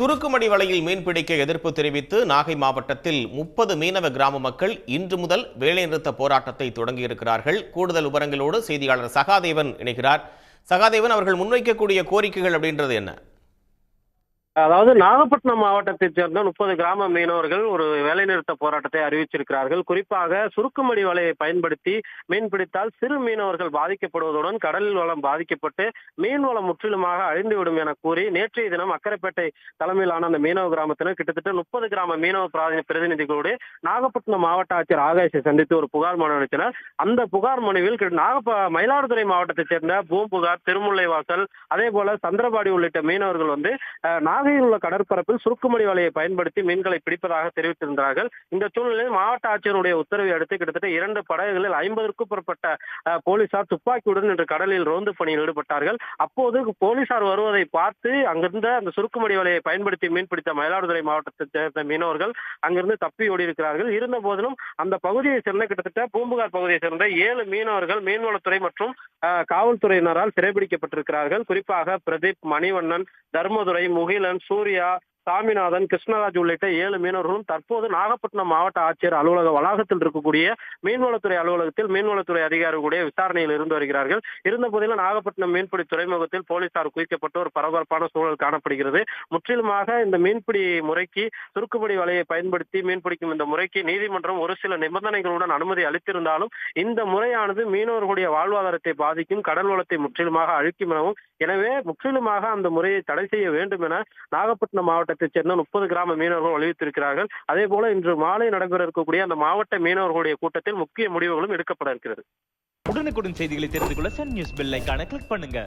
துருக்குமடி வலையில் மீன்பிடிக்க எதிர்ப்பு தெரிவித்து நாகை மாவட்டத்தில் முப்பது மீனவ கிராம மக்கள் இன்று முதல் வேலைநிறுத்த போராட்டத்தை தொடங்கியிருக்கிறார்கள். கூடுதல் விவரங்களோடு செய்தியாளர் சகாதேவன் இணைகிறார். சகாதேவன் அவர்கள் முன்வைக்கக்கூடிய கோரிக்கைகள் அப்படின்றது என்ன? அதாவது நாகப்பட்டினம் மாவட்டத்தைச் சேர்ந்த முப்பது கிராம மீனவர்கள் ஒரு வேலைநிறுத்த போராட்டத்தை அறிவிச்சிருக்கிறார்கள். குறிப்பாக சுருக்குமடி வலையை பயன்படுத்தி மீன் பிடித்தால் சிறு மீனவர்கள் பாதிக்கப்படுவதுடன் கடலில் வளம் பாதிக்கப்பட்டு மீன் வளம் முற்றிலுமாக அழிந்துவிடும் என கூறி நேற்றைய தினம் அக்கரைப்பேட்டை தலைமையிலான அந்த மீனவ கிராமத்தினர் கிட்டத்தட்ட முப்பது கிராம மீனவ பிரதிநிதிகளோடு நாகப்பட்டினம் மாவட்ட ஆட்சியர் ஆகாஷை சந்தித்து ஒரு புகார் மனு அளித்தனர். அந்த புகார் மனுவில் நாகப்ப மயிலாடுதுறை மாவட்டத்தைச் சேர்ந்த பூம்புகார் திருமுல்லைவாசல் அதே போல சந்திரபாடி உள்ளிட்ட மீனவர்கள் வந்து நாக நாகையில் உள்ள கடற்பரப்பில் சுருக்குமணி வலையை பயன்படுத்தி மீன்களை பிடிப்பதாக தெரிவித்திருந்தார்கள். இந்த சூழ்நிலையில் மாவட்ட ஆட்சியருடைய உத்தரவை அடுத்து கிட்டத்தட்ட இரண்டு படகுகளில் ஐம்பதற்கும் புறப்பட்ட போலீசார் துப்பாக்கியுடன் இன்று கடலில் ரோந்து பணியில் ஈடுபட்டார்கள். அப்போது போலீசார் வருவதை பார்த்து அங்கிருந்த அந்த சுருக்குமடி வலையை பயன்படுத்தி மீன்பிடித்த மயிலாடுதுறை மாவட்டத்தைச் சேர்ந்த மீனவர்கள் அங்கிருந்து தப்பி ஓடி இருக்கிறார்கள் இருந்த போதிலும் அந்த பகுதியை சேர்ந்த கிட்டத்தட்ட பூம்புகார் பகுதியை சேர்ந்த ஏழு மீனவர்கள் மீன்வளத்துறை மற்றும் காவல்துறையினரால் சிறைபிடிக்கப்பட்டிருக்கிறார்கள். குறிப்பாக பிரதீப் மணிவண்ணன் தர்மதுரை முகில مثلا سوريا சாமிநாதன் கிருஷ்ணராஜ் உள்ளிட்ட ஏழு மீனவர்களும் தற்போது நாகப்பட்டினம் மாவட்ட ஆட்சியர் அலுவலக வளாகத்தில் இருக்கக்கூடிய மீன்வளத்துறை அலுவலகத்தில் மீன்வளத்துறை அதிகாரிகளுடைய விசாரணையில் இருந்து வருகிறார்கள். இருந்த போதிலும் நாகப்பட்டினம் மீன்பிடி துறைமுகத்தில் போலீசார் குவிக்கப்பட்டு ஒரு பரபரப்பான சூழல் காணப்படுகிறது. முற்றிலுமாக இந்த மீன்பிடி முறைக்கு சுருக்குபடி வலையை பயன்படுத்தி மீன்பிடிக்கும் இந்த முறைக்கு நீதிமன்றம் ஒரு சில நிபந்தனைகளுடன் அனுமதி அளித்திருந்தாலும் இந்த முறையானது மீனவர்களுடைய வாழ்வாதாரத்தை பாதிக்கும் கடல் வளத்தை முற்றிலுமாக அழிக்கும் எனவும் எனவே முற்றிலுமாக அந்த முறையை தடை செய்ய வேண்டும் என நாகப்பட்டினம் மாவட்டத்தைச் சேர்ந்த முப்பது கிராம மீனவர்கள் வலியுறுத்தியிருக்கிறார்கள். அதே போல இன்று மாலை நடைபெற இருக்கக்கூடிய அந்த மாவட்ட மீனவர்களுடைய கூட்டத்தில் முக்கிய முடிவுகளும் எடுக்கப்பட இருக்கிறது. உடனுக்குடன் செய்திகளை தெரிந்து கொள்ள சன் நியூஸ் பெல் கிளிக் பண்ணுங்க.